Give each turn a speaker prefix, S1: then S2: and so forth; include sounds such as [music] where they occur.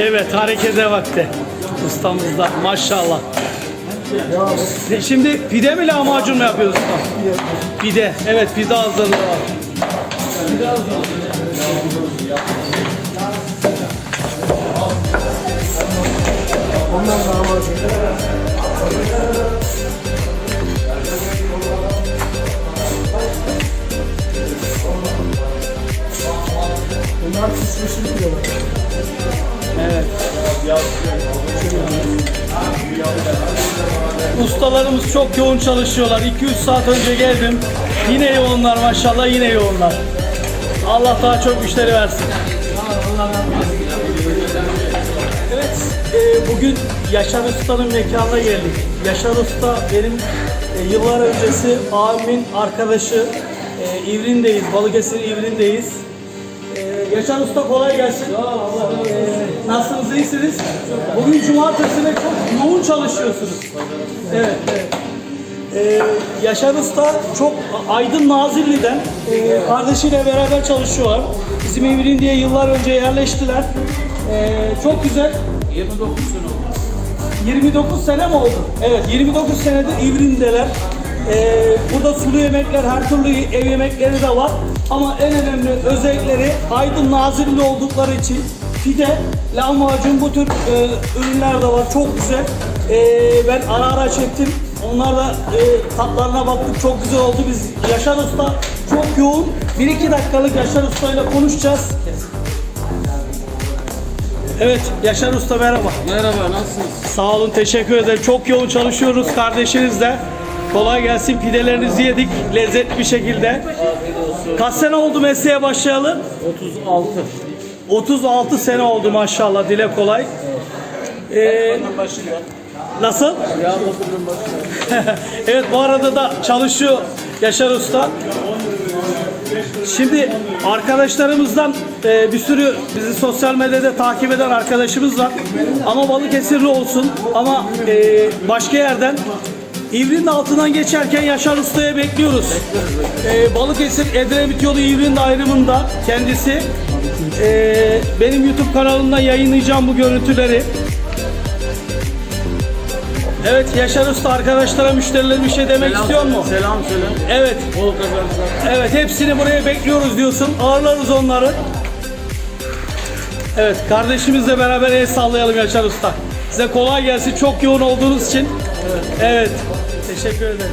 S1: Evet harekete vakti. Ustamızda maşallah. Şimdi pide mi lahmacun mu yapıyoruz usta? Pide. Evet pide hazırlığı var.
S2: Ondan lahmacun.
S1: Ustalarımız çok yoğun çalışıyorlar. 2-3 saat önce geldim. Yine yoğunlar maşallah yine yoğunlar. Allah daha çok müşteri versin. Evet, e, bugün Yaşar Usta'nın mekanına geldik. Yaşar Usta benim e, yıllar öncesi abimin arkadaşı. E, İvrin'deyiz, Balıkesir İvrin'deyiz. Yaşar Usta kolay gelsin. E, nasılsınız, iyisiniz? Bugün cumartesi ve çok yoğun çalışıyorsunuz. Evet, evet. Ee, Yaşar Usta çok Aydın Nazilli'den e, kardeşiyle beraber çalışıyorlar. Bizim evliliğin diye yıllar önce yerleştiler. Ee, çok güzel. 29 sene oldu. 29 sene mi oldu? Evet 29 senedir İvrin'deler. Ee, burada sulu yemekler, her türlü ev yemekleri de var. Ama en önemli özellikleri Aydın Nazilli oldukları için pide, lahmacun bu tür e, ürünler de var. Çok güzel. Ee, ben ara ara çektim. Onlar da e, tatlarına baktık. Çok güzel oldu. Biz Yaşar Usta çok yoğun. 1-2 dakikalık Yaşar Usta ile konuşacağız. Evet Yaşar Usta merhaba.
S3: Merhaba, nasılsınız?
S1: Sağ olun, teşekkür ederim. Çok yoğun çalışıyoruz kardeşinizle. Kolay gelsin. Pidelerinizi yedik lezzetli bir şekilde. Kaç sene oldu mesleğe başlayalı?
S3: 36.
S1: 36 sene oldu maşallah. Dile kolay. Ee, nasıl? [laughs] Evet bu arada da çalışıyor Yaşar Usta. Şimdi arkadaşlarımızdan e, bir sürü bizi sosyal medyada takip eden arkadaşımız var. Ama Balıkesirli olsun ama e, başka yerden İvrin'in altından geçerken Yaşar Usta'ya bekliyoruz. E, Balıkesir Edremit yolu İvrin ayrımında kendisi. E, benim YouTube kanalımda yayınlayacağım bu görüntüleri. Evet Yaşar Usta arkadaşlara müşterilere bir şey demek istiyor mu?
S3: Selam söyle.
S1: Evet.
S3: Bol kazançlar.
S1: Evet hepsini buraya bekliyoruz diyorsun. Ağırlarız onları. Evet kardeşimizle beraber el sallayalım Yaşar Usta. Size kolay gelsin. Çok yoğun olduğunuz için. Evet. Evet. Teşekkür ederim.